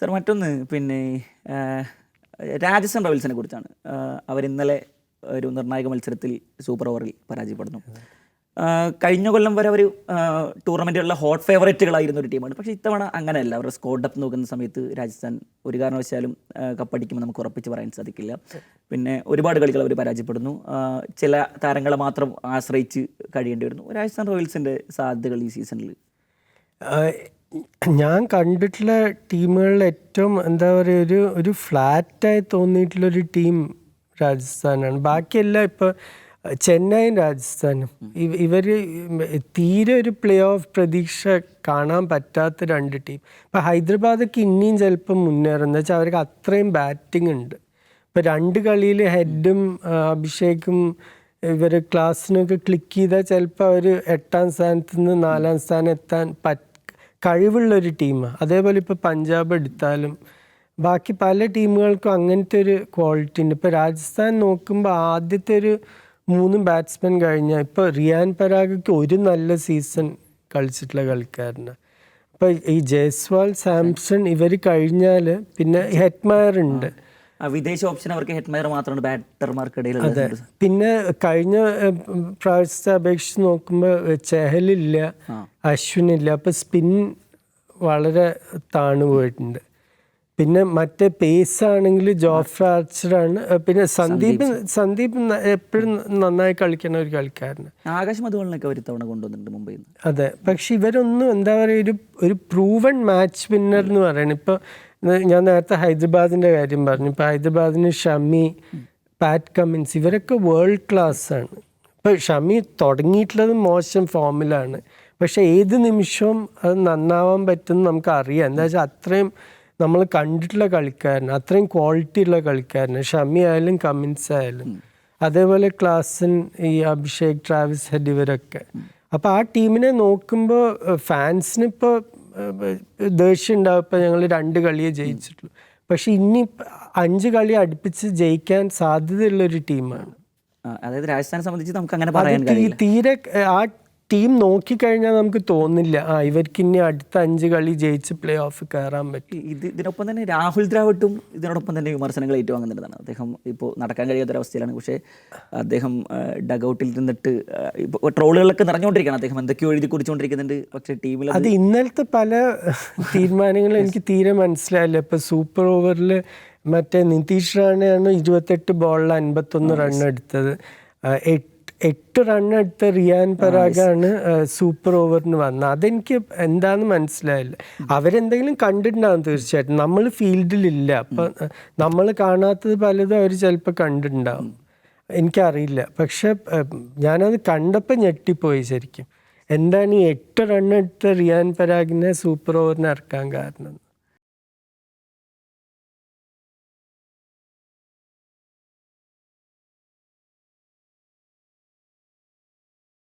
Sir മറ്റൊന്ന് പിന്നെ രാജസ്ഥാൻ റോയൽസിനെ കുറിച്ചാണ്. അവർ അവരിന്നലെ ഒരു നിർണായക മത്സരത്തിൽ സൂപ്പർ ഓവറിൽ പരാജയപ്പെടുന്നു. കഴിഞ്ഞ കൊല്ലം വരെ അവർ ടൂർണമെന്റുകളിലെ ഹോട്ട് ഫേവറേറ്റുകളായിരുന്ന ഒരു ടീമാണ്. പക്ഷേ ഇത്തവണ അങ്ങനെയല്ല. അവരുടെ സ്കോർ ഡെപ്ത് നോക്കുന്ന സമയത്ത് രാജസ്ഥാൻ ഒരു കാരണവശാലും കപ്പടിക്കുമ്പോൾ നമുക്ക് ഉറപ്പിച്ച് പറയാൻ സാധിക്കില്ല. പിന്നെ ഒരുപാട് കളികൾ അവർ പരാജയപ്പെടുന്നു. ചില താരങ്ങളെ മാത്രം ആശ്രയിച്ച് കഴിയേണ്ടി വരുന്നു. രാജസ്ഥാൻ റോയൽസിന്റെ സാധ്യതകൾ ഈ സീസണിൽ? ഞാൻ കണ്ടിട്ടുള്ള ടീമുകളിൽ ഏറ്റവും എന്താ പറയുക ഒരു ഒരു ഫ്ലാറ്റായി തോന്നിയിട്ടുള്ളൊരു ടീം രാജസ്ഥാനാണ്. ബാക്കിയെല്ലാം ഇപ്പോൾ ചെന്നൈയും രാജസ്ഥാനും. ഇവർ തീരെ ഒരു പ്ലേ ഓഫ് പ്രതീക്ഷ കാണാൻ പറ്റാത്ത രണ്ട് ടീം. ഇപ്പം ഹൈദരാബാദൊക്കെ ഇനിയും ചിലപ്പോൾ മുന്നേറുന്നത് വെച്ചാൽ അവർക്ക് അത്രയും ബാറ്റിംഗ് ഉണ്ട്. ഇപ്പം രണ്ട് കളിയിൽ ഹെഡും അഭിഷേകും ഇവർ ക്ലാസ്സിനൊക്കെ ക്ലിക്ക് ചെയ്താൽ ചിലപ്പോൾ അവർ എട്ടാം സ്ഥാനത്ത് നിന്ന് നാലാം സ്ഥാനം എത്താൻ പറ്റ കഴിവുള്ളൊരു ടീമാണ് അതേപോലെ ഇപ്പോൾ പഞ്ചാബ് എടുത്താലും ബാക്കി പല ടീമുകൾക്കും അങ്ങനത്തെ ഒരു ക്വാളിറ്റി ഉണ്ട്. ഇപ്പോൾ രാജസ്ഥാൻ നോക്കുമ്പോൾ ആദ്യത്തെ ഒരു മൂന്ന് ബാറ്റ്സ്മാൻ കഴിഞ്ഞാൽ ഇപ്പോൾ റിയാൻ പരാഗയ്ക്ക് ഒരു നല്ല സീസൺ കളിച്ചിട്ടുള്ള കളിക്കാരന്. അപ്പോൾ ഈ ജയ്സ്വാൾ സാംസൺ ഇവർ കഴിഞ്ഞാൽ പിന്നെ ഹെറ്റ്മയർ ഉണ്ട്. വിദേശ ഓപ്ഷൻ അവർക്ക് ഹെഡ്മയർ മാത്രമാണ് ബാറ്റർമാർക്കിടയിൽ പിന്നെ കഴിഞ്ഞ പ്രാവശ്യത്തെ അപേക്ഷിച്ച് നോക്കുമ്പോൾ ചെഹലില്ല അശ്വിനില്ല അപ്പോൾ സ്പിൻ വളരെ താണു പോയിട്ടുണ്ട് പിന്നെ മറ്റേ പേസ് ആണെങ്കിൽ ജോഫ്ര ആർച്ചറാണ് പിന്നെ സന്ദീപ് സന്ദീപ് എപ്പോഴും നന്നായി കളിക്കുന്ന ഒരു കളിക്കാരന് ആകാശ് മധുവളിനൊക്കെ ഒരു തവണ കൊണ്ടുവന്നിട്ടുണ്ട് മുംബൈയിൽ അതെ. പക്ഷെ ഇവരൊന്നും എന്താ പറയുക ഒരു ഒരു പ്രൂവൺ മാച്ച് വിന്നർ എന്ന് പറയുന്നത് ഇപ്പോൾ ഞാൻ നേരത്തെ ഹൈദരാബാദിന്റെ കാര്യം പറഞ്ഞു. ഇപ്പോൾ ഹൈദരാബാദിന് ഷമി പാറ്റ് കമ്മിൻസ് ഇവരൊക്കെ വേൾഡ് ക്ലാസ് ആണ്. ഇപ്പോൾ ഷമി തുടങ്ങിയിട്ടുള്ളത് മോശം ഫോമിലാണ്. പക്ഷെ ഏത് നിമിഷവും അത് നന്നാവാൻ പറ്റുമെന്ന് നമുക്ക് അറിയാം. എന്താ വെച്ചാൽ അത്രയും നമ്മൾ കണ്ടിട്ടുള്ള കളിക്കാരൻ അത്രയും ക്വാളിറ്റി ഉള്ള കളിക്കാരൻ ഷമി ആയാലും കമ്മിൻസ് ആയാലും. അതേപോലെ ക്ലാസ്സിൻ ഈ അഭിഷേക് ട്രാവിസ് ഹെഡ് ഇവരൊക്കെ. അപ്പോൾ ആ ടീമിനെ നോക്കുമ്പോൾ ഫാൻസിന് ഇപ്പോൾ ദേഷ്യം ഉണ്ടാകുമ്പോൾ ഞങ്ങൾ രണ്ട് കളിയെ ജയിച്ചിട്ടുള്ളൂ. പക്ഷെ ഇനി അഞ്ച് കളി അടുപ്പിച്ച് ജയിക്കാൻ സാധ്യതയുള്ള ഒരു ടീമാണ്. അതായത് രാജസ്ഥാനെ സംബന്ധിച്ച് നമുക്ക് അങ്ങനെ പറയാൻ തീരെ ആ ടീം നോക്കിക്കഴിഞ്ഞാൽ നമുക്ക് തോന്നില്ല. ആ ഇവർക്ക് ഇനി അടുത്ത അഞ്ച് കളി ജയിച്ച് പ്ലേ ഓഫ് കയറാൻ പറ്റും ഇത് ഇതിനൊപ്പം തന്നെ രാഹുൽ ദ്രാവിട്ടും ഇതിനോടൊപ്പം തന്നെ വിമർശനങ്ങൾ ഏറ്റുവാങ്ങുന്നതാണ് അദ്ദേഹം ഇപ്പോൾ നടക്കാൻ കഴിയാത്തൊരവസ്ഥയിലാണ് പക്ഷേ അദ്ദേഹം ഡഗൌട്ടിൽ നിന്നിട്ട് ഇപ്പോൾ ട്രോളുകളൊക്കെ നിറഞ്ഞുകൊണ്ടിരിക്കുകയാണ്. അദ്ദേഹം എന്തൊക്കെയോ എഴുതി കുറിച്ചുകൊണ്ടിരിക്കുന്നുണ്ട്. പക്ഷേ ടീമിൽ അത് ഇന്നലത്തെ പല തീരുമാനങ്ങളും എനിക്ക് തീരെ മനസ്സിലായില്ല. ഇപ്പോൾ സൂപ്പർ ഓവറിൽ മറ്റേ നിതീഷ് റാണയാണ് ഇരുപത്തെട്ട് ബോളിൽ അൻപത്തൊന്ന് റൺ എടുത്തത്. എട്ട് എട്ട് റൺ എടുത്ത റിയാൻ പരാഗാണ് സൂപ്പർ ഓവറിന് വന്നത് അതെനിക്ക് എന്താന്ന് മനസ്സിലായില്ല. അവരെന്തെങ്കിലും കണ്ടിട്ടുണ്ടാകും തീർച്ചയായിട്ടും. നമ്മൾ ഫീൽഡിലില്ല അപ്പം നമ്മൾ കാണാത്തത് പലതും അവർ ചിലപ്പോൾ കണ്ടിട്ടുണ്ടാവും. എനിക്കറിയില്ല. പക്ഷെ ഞാനത് കണ്ടപ്പോൾ ഞെട്ടിപ്പോയി ശരിക്കും. എന്താണ് ഈ എട്ട് റൺ എടുത്ത റിയാൻ പരാഗിനെ സൂപ്പർ ഓവറിന് ഇറക്കാൻ കാരണം?